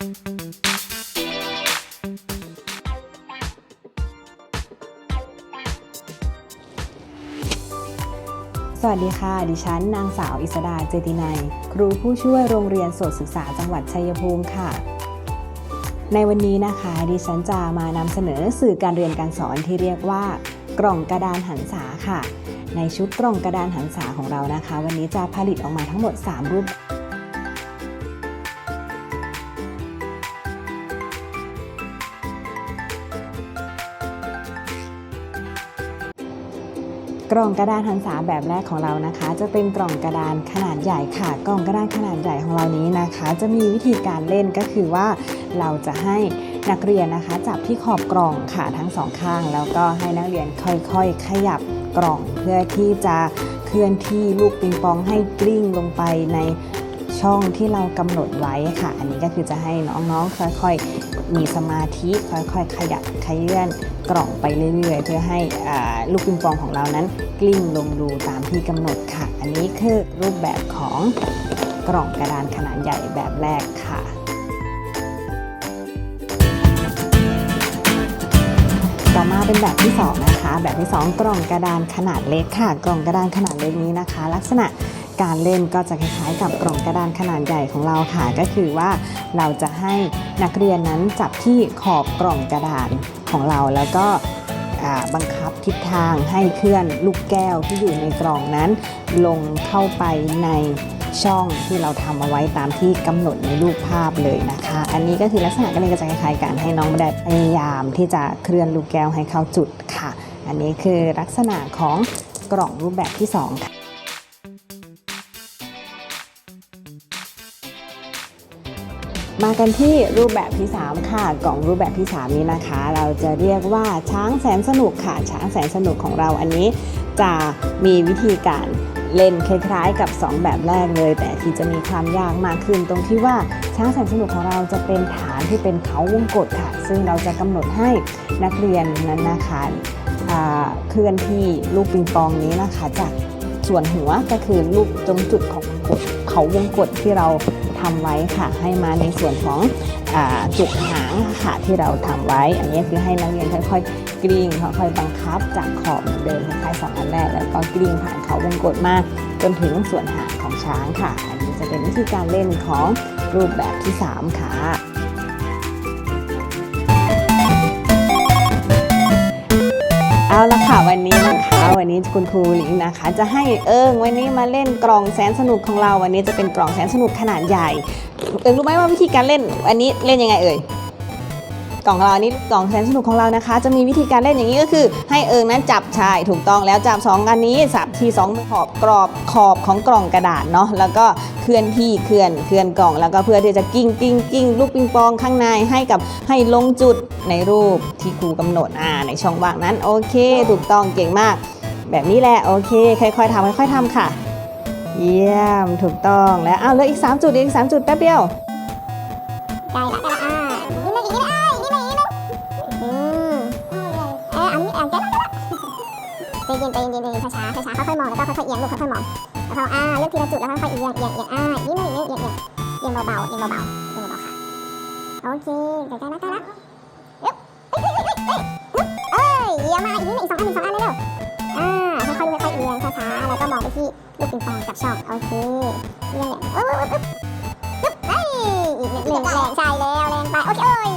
สวัสดีค่ะ ดิฉัน นางสาวอิสดาเจตินัย ครูผู้ช่วยโรงเรียนโสตศึกษาจังหวัดชัยภูมิค่ะ ในวันนี้นะคะ ดิฉันจะมานำเสนอสื่อการเรียนการสอนที่เรียกว่า กล่องกระดานหันษาค่ะ ในชุดกล่องกระดานหันษาของเรานะคะ วันนี้จะผลิตออกมาทั้งหมด 3 รูป กล่องกระดานหันษาแบบแรกของเรานะคะ จะเป็นกล่องกระดานขนาดใหญ่ค่ะ กล่องกระดานขนาดใหญ่ของเรานี้นะคะ จะมีวิธีการเล่นก็คือว่าเราจะให้นักเรียนนะคะ จับที่ขอบกล่องค่ะทั้งสองข้าง แล้วก็ให้นักเรียนค่อยๆ ขยับกล่องเพื่อที่จะเคลื่อนที่ลูกปิงปองให้กลิ้งลงไปใน ช่องที่เรากำหนดไว้ค่ะ อันนี้ก็คือจะให้น้องๆค่อยๆ มีสมาธิค่อยๆ ขยับขยื่นกล่องไปเรื่อยๆ เพื่อให้ลูกปิงปองของเรานั้นกลิ้งลงรูตามที่กำหนดค่ะ อันนี้คือรูปแบบของกล่องกระดานขนาดใหญ่แบบแรกค่ะต่อมาเป็นแบบที่สองนะคะ แบบที่สองกล่องกระดานขนาดเล็กค่ะ กล่องกระดานขนาดเล็กนี้นะคะ ลักษณะ การเล่นก็จะคล้ายๆ กับกล่องกระดานขนาดใหญ่ของเราค่ะ ก็คือว่าเราจะให้นักเรียนนั้นจับที่ขอบกล่องกระดานของเราแล้วก็บังคับทิศทางให้เคลื่อนลูกแก้วที่อยู่ในกล่องนั้น ลงเข้าไปในช่องที่เราทำเอาไว้ตามที่กำหนดในรูปภาพเลยนะคะ อันนี้ก็คือลักษณะการเล่นก็จะคล้ายๆกันให้น้องได้พยายามที่จะเคลื่อนลูกแก้วให้เข้าจุดค่ะ อันนี้คือลักษณะของกล่องรูปแบบที่สองค่ะ มากันที่รูปแบบที่ 3 ค่ะ กล่องรูปแบบที่ 3 นี้นะคะ เราจะเรียกว่าช้างแสนสนุกค่ะ ช้างแสนสนุกของเราอันนี้จะมีวิธีการเล่นคล้ายๆกับ 2 แบบแรกเลย แต่ที่จะมีความยากมากขึ้น ตรงที่ว่าช้างแสนสนุกของเราจะเป็นฐานที่เป็นเขาวงกตค่ะ ซึ่งเราจะกำหนดให้นักเรียนนั้นนะคะเคลื่อนที่ลูกปิงปองนี้นะคะจากส่วนหัวก็คือลูกตรงจุดของเขาวงกตที่เรา ทำไว้ค่ะ ให้มาในส่วนของอจุกหางค่ะที่เราทำไว้ อันนี้คือให้นักเรียนค่อยๆกลิ้งค่อยๆบังคับจากขอบเหมือนเดิมคล้ายๆสองอันแรกแล้วก็กลิ้งผ่านเขาวงกดมาจนถึงส่วนหางของช้างค่ะ อันนี้จะเป็นวิธีการเล่นของรูปแบบที่ 3 ค่ะ เอาละค่ะวันนี้นะคะวันนี้คุณครูหลิงนะคะ จะให้เอิงวันนี้มาเล่นกล่องแสนสนุกของเราวันนี้จะเป็นกล่องแสนสนุกขนาดใหญ่ เอิงรู้ไหมว่าวิธีการเล่นอันนี้เล่นยังไงเอ่ย กล่องเรานนี้กล่องแสนสนุกของเรานะคะ จะมีวิธีการเล่นอย่างนี้ก็คือ ให้เอิงนั้นจับชายถูกต้องแล้วจับสองอันนี้สับทีสองมือขอบกรอบขอบของกล่องกระดาษเนาะแล้วก็เคลื่อนที่เคลื่อนเคลื่อนกล่อง แล้วก็เพื่อที่จะกิ้งกิ้งกิ้งลูกปิงปองข้างในให้กับให้ลงจุดในรูปที่ครูกำหนดอ่าในช่องว่างนั้นโอเค ถูกต้องเก่งมาก แบบนี้แหละโอเค ค่อยๆทำค่อย ๆทำค่ะ เยี่ยมถูกต้องแล้วอ้าวเหลืออีก 3 จุดอีก 3 จุดแป๊บเดียวใกล้ละ ใจเย็นใจเย็นเย็นช้าๆช้าๆค่อยๆมองแล้วก็ค่อยๆเอียงลูกค่อยๆมองแล้วก็อ่าเลือกทีละจุดแล้วค่อยๆเอียงเอียงเอียงอ่าอีกนิดนึงอีกนิดนึงเอียงเอียงเอียงเบาๆเอียงเบาๆเอียงเบาๆค่ะโอเคใกล้ๆละใกล้ละเอ๊ะเอ้ยเอ้ยเอ้ยเอ้ยเยี่ยมมากอีกนิดนึงอีกสองอันอีกสองอันเร็วอ่าค่อยๆดูค่อยๆเอียงช้าๆแล้วก็มองไปที่ลูกปิงปองกับช่องโอเคเอียงเนี่ยเอ้ยเอ้ยอีกหนึ่งแรงใช่แล้วแรงไปโอเคเอ้ย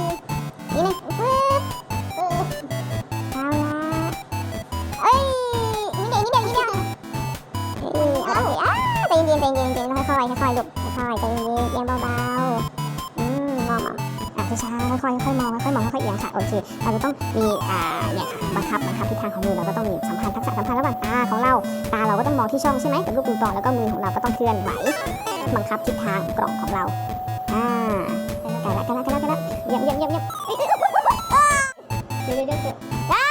ค่ะโอเราจะต้องมีอ่าเนี่ยค่ะบังคับบังคับทิศทางของมือเราก็ต้องมีสัมพันธ์ทักษะสัมพันธ์ระหว่างตาของเราตาเราก็ต้องมองที่ช่องใช่ไหมกับลูกปิงปองแล้วก็มือของเราก็ต้องเคลื่อนไหวบังคับทิศทางกล่องของเราอ่าใกล้ละใกล้ละใกล้ละใกล้ละเยี่ยมเยี่ยมเยี่ยมเยี่ยมเอ้ยเอ้ยเอ้ยเอ้ยเอ้ยเดี๋ยวเดี๋ยวเดี๋ยวอ่า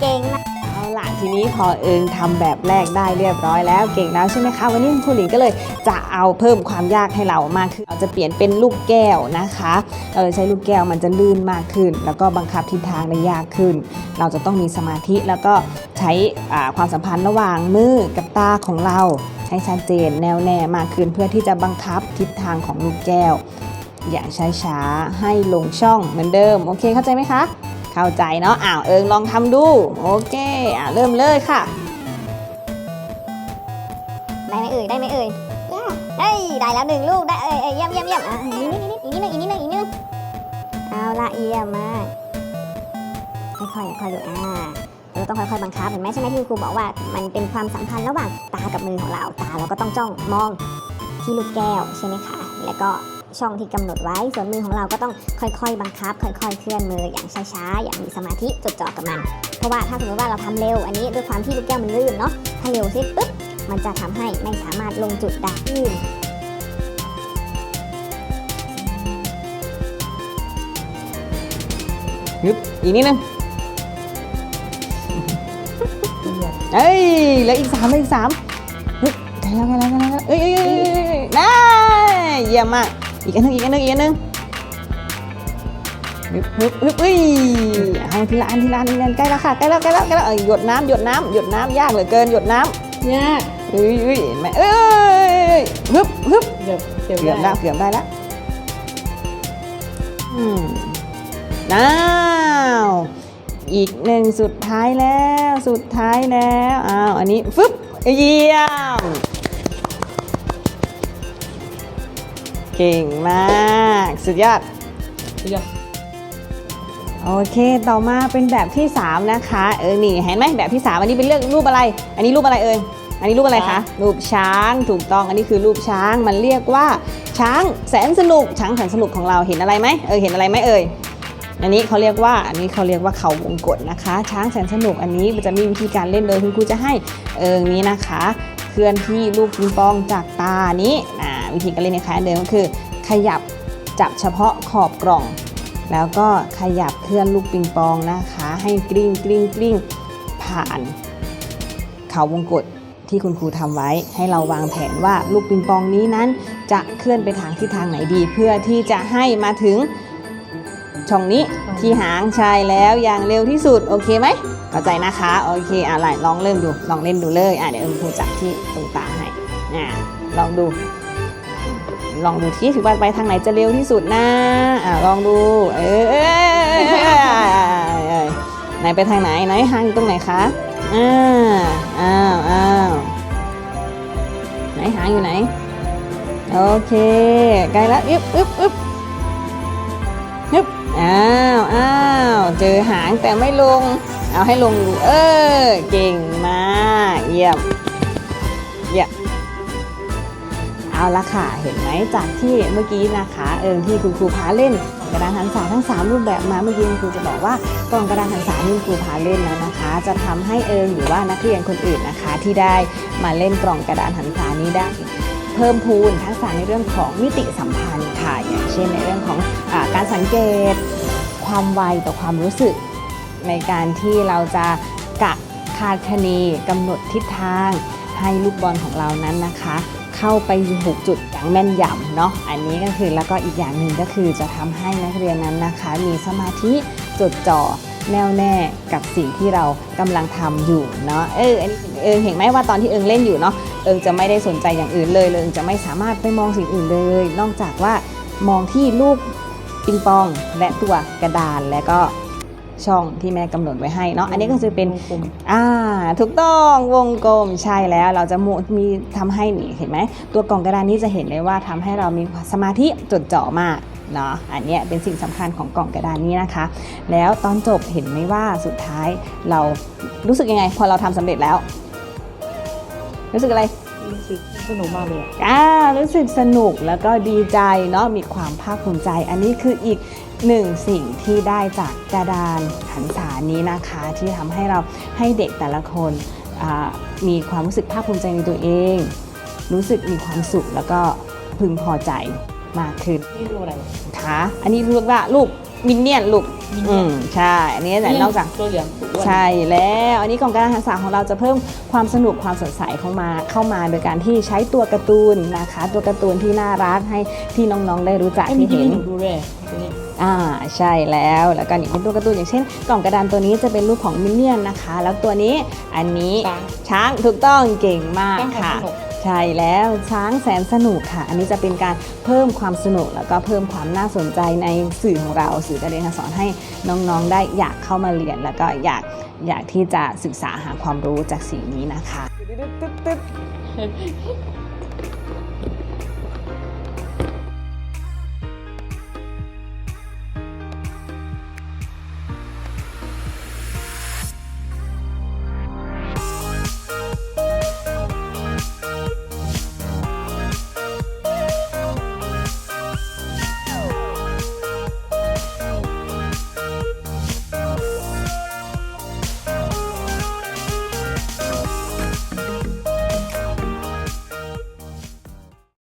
เก่งมากเอา ล่ะทีนี้พอเอิงทำแบบแรกได้เรียบร้อยแล้วเก่งแล้วใช่ไหมคะวันนี้คุณครูหลิงก็เลยจะเอาเพิ่มความยากให้เรามากขึ้นเราจะเปลี่ยนเป็นลูกแก้วนะคะเราจะใช้ลูกแก้วมันจะลื่นมากขึ้น แล้วก็บังคับทิศทางได้ยากขึ้น เราจะต้องมีสมาธิแล้วก็ใช้ความสัมพันธ์ระหว่างมือกับตาของเราให้ชัดเจนแน่วแน่มากขึ้นเพื่อที่จะบังคับทิศทางของลูกแก้ว อย่างช้าๆให้ลงช่องเหมือนเดิมโอเคเข้าใจไหมคะ เข้าใจเนาะอ้าวเอิงลองทำดู โอเคอะเริ่มเลยค่ะ ได้ไหมเอ่ยได้ไหมเอ่ยเฮ้ยได้แล้วหนึ่งลูกได้เอ้ยเอ้ยเยี่ยมเยี่ยมเยี่ยมอะอีกนิดนิดอีกนิดนึงอีกนิดนึงอีกนิดนึงเอาละเยี่ยมมากค่อยๆค่อยๆดูอ่าเราต้องค่อยๆบังคับเห็นไหมใช่ไหมที่ครูบอกว่ามันเป็นความสัมพันธ์ระหว่างตากับมือของเราตาเราก็ต้องจ้องมองที่ลูกแก้วใช่ไหมคะแล้วก็ ช่องที่กำหนดไว้ ส่วนมือของเราก็ต้องค่อยๆ บังคับ ค่อยๆ เคลื่อนมืออย่างช้าๆ อย่างมีสมาธิจดจ่อกับมัน เพราะว่าถ้าสมมติว่าเราทำเร็ว อันนี้ด้วยความที่ลูกแก้วมันลื่นเนาะ ถ้าเร็วเสร็จปุ๊บ มันจะทำให้ไม่สามารถลงจุดได้อืมฮึบอีกนิดนึงเอ้ยเหลืออีกสามเหลืออีกสามฮึบใกล้แล้วใกล้แล้วใกล้แล้วเอ้ยเอ้ยเอ้ยเอ้ยเอ้ยได้เยี่ยมมาก อีกอันหนึงอีกอันหนึงอีกอันหนึงฮึบฮึบฮึบเอ้ยเอาทีละอันทีละอันทีละอันใกล้แล้วค่ะใกล้แล้วใกล้แล้วใกล้แล้วเอ้ยหยดน้ำหยดน้ำหยดน้ำยากเหลือเกินหยดน้ำยากเอ้ยเอ้ยเห็นไหมเอ้ยฮึบฮึบเกือบเกือบเกือบได้แล้วเกือบได้แล้วอืมน้าวอีกหนึ่งสุดท้ายแล้ว สุดท้ายแล้วอ้าวอันนี้ฟึบเยี่ยม เก่งมาก สุดยอดยากโอเค ต่อมาเป็นแบบที่ 3 นะคะ เออ นี่เห็นไหมแบบที่ 3 อันนี้เป็นเรื่องรูปอะไร อันนี้รูปอะไรเอ่ย อันนี้รูปอะไรคะ รูปช้าง ถูกต้อง อันนี้คือรูปช้าง มันเรียกว่าช้างแสนสนุก ช้างแสนสนุกของเรา เห็นอะไรไหมเออ เห็นอะไรไหมเอ่ยอันนี้เขาเรียกว่าอันนี้เขาเรียกว่าเขาวงกตนะคะ ช้างแสนสนุกอันนี้มันจะมีวิธีการเล่นโดยคุณครูจะให้เอิงนี้นะคะ เคลื่อนที่ลูกปิงปองจากตานี้อ่า วิธีการเล่นในคล้ายเดิมก็คือขยับจับเฉพาะขอบกล่อง แล้วก็ขยับเคลื่อนลูกปิงปองนะคะ ให้กลิ้งกลิ้งกลิ้งผ่านเขาวงกตที่คุณครูทำไว้ให้เราวางแผนว่าลูกปิงปองนี้นั้น จะเคลื่อนไปทางทิศทางไหนดี เพื่อที่จะให้มาถึงช่องนี้ที่หางชายแล้วอย่างเร็วที่สุดโอเคไหมเข้าใจนะคะโอเคอะไรลองเริ่มดูลองเล่นดูเลยอะเดี๋ยวคุณครูจับที่ตรงตาให้อะลองดู ลองดูที่ถือว่าไปทางไหนจะเร็วที่สุดนะอ่าลองดูเออเอยไหนไปทางไหนไหนหางอยู่ตรงไหนคะอ่าอ้าวอ้าวไหนหางอยู่ไหนโอเคใกล้แล้วอึ๊บอึ๊บอึ๊บอึ๊บอ้าวอ้าวเจอหางแต่ไม่ลง เอาให้ลงดูเออเก่งมากเยี่ยม เอาละค่ะ เห็นไหมจากที่เมื่อกี้นะคะเอิงที่คุณครูพาเล่นกระดานหันษาทั้ง 3 รูปแบบมาเมื่อกี้คุณครูจะบอกว่ากล่องกระดานหันษาที่คุณครูพาเล่นแล้วนะคะ จะทำให้เอิงหรือว่านักเรียนคนอื่นนะคะ ที่ได้มาเล่นกล่องกระดานหันษานี้ได้ เพิ่มพูนทักษะในเรื่องของมิติสัมพันธ์ค่ะอย่างเช่นในเรื่องของอการสังเกต ความไวต่อความรู้สึก ในการที่เราจะกะคาดคะเนกำหนดทิศทาง ให้ลูกบอลของเรานั้นนะคะ เข้าไปถูกจุดอย่างแม่นยำเนาะอันนี้ก็คือแล้วก็อีกอย่างหนึ่งก็คือจะทำให้นักเรียนนั้นนะคะ มีสมาธิจดจ่อแน่วแน่กับสิ่งที่เรากำลังทำอยู่เนาะเอออันนี้เอิงเห็นไหมว่าตอนที่เอิงเล่นอยู่เนาะเอิงจะไม่ได้สนใจอย่างอื่นเลยเลยเอิงจะไม่สามารถไปมองสิ่งอื่นเลย นอกจากว่ามองที่ลูกปิงปองและตัวกระดานและก็ ช่องที่แม่กำหนดไว้ให้เนาะอันนี้ก็จะเป็นวงกลมอ่าถูกต้องวงกลมใช่แล้วเราจะมูมีทำให้นี่เห็นไหมตัวกล่องกระดานนี้จะเห็นเลยว่าทำให้เรามีสมาธิจดจ่อมากเนาะอันเนี้ยเป็นสิ่งสำคัญของกล่องกระดานนี้นะคะ แล้วตอนจบเห็นไหมว่าสุดท้ายเรารู้สึกยังไง พอเราทำสำเร็จแล้ว รู้สึกอะไรรู้สึกสนุกมากเลยอะอ่ารู้สึกสนุกแล้วก็ดีใจเนาะมีความภาคภูมิใจ อันนี้คืออีก หนึ่งสิ่งที่ได้จากกระดานหันษานี้นะคะ ที่ทำให้เราให้เด็กแต่ละคนอ่ามีความรู้สึกภาคภูมิใจในตัวเอง รู้สึกมีความสุขแล้วก็พึงพอใจมากขึ้นนี่ดูอะไรค่ะอันนี้เรียกว่าลูก มินเนี่ยนลูกมินเนี่ยนอืมใช่ อันนี้แต่นอกจากตัวเหลืองอ้วนใช่แล้ว อันนี้กล่องการอาหารสาของเราจะเพิ่มความสนุกความสดใสเข้ามาเข้ามา โดยการที่ใช้ตัวการ์ตูนนะคะ ตัวการ์ตูนที่น่ารักให้ที่น้องๆได้รู้จักไอ้มีที่ที่เห็น หนูดูด้วยตัวนี้ อ่าใช่แล้วแล้วก็นี่เป็นตัวการ์ตูนอย่างเช่น กล่องกระดานตัวนี้จะเป็นรูปของมินเนี่ยนนะคะ แล้วตัวนี้อันนี้ช้างช้างถูกต้องเก่งมากช้างขับค่ะสนุก ใช่แล้วช้างแสนสนุกค่ะ อันนี้จะเป็นการเพิ่มความสนุกแล้วก็เพิ่มความน่าสนใจในสื่อของเราสื่อการเรียนการสอนให้น้องๆ ได้อยากเข้ามาเรียน แล้วก็อยากอยากที่จะศึกษาหาความรู้จากสิ่งนี้นะคะ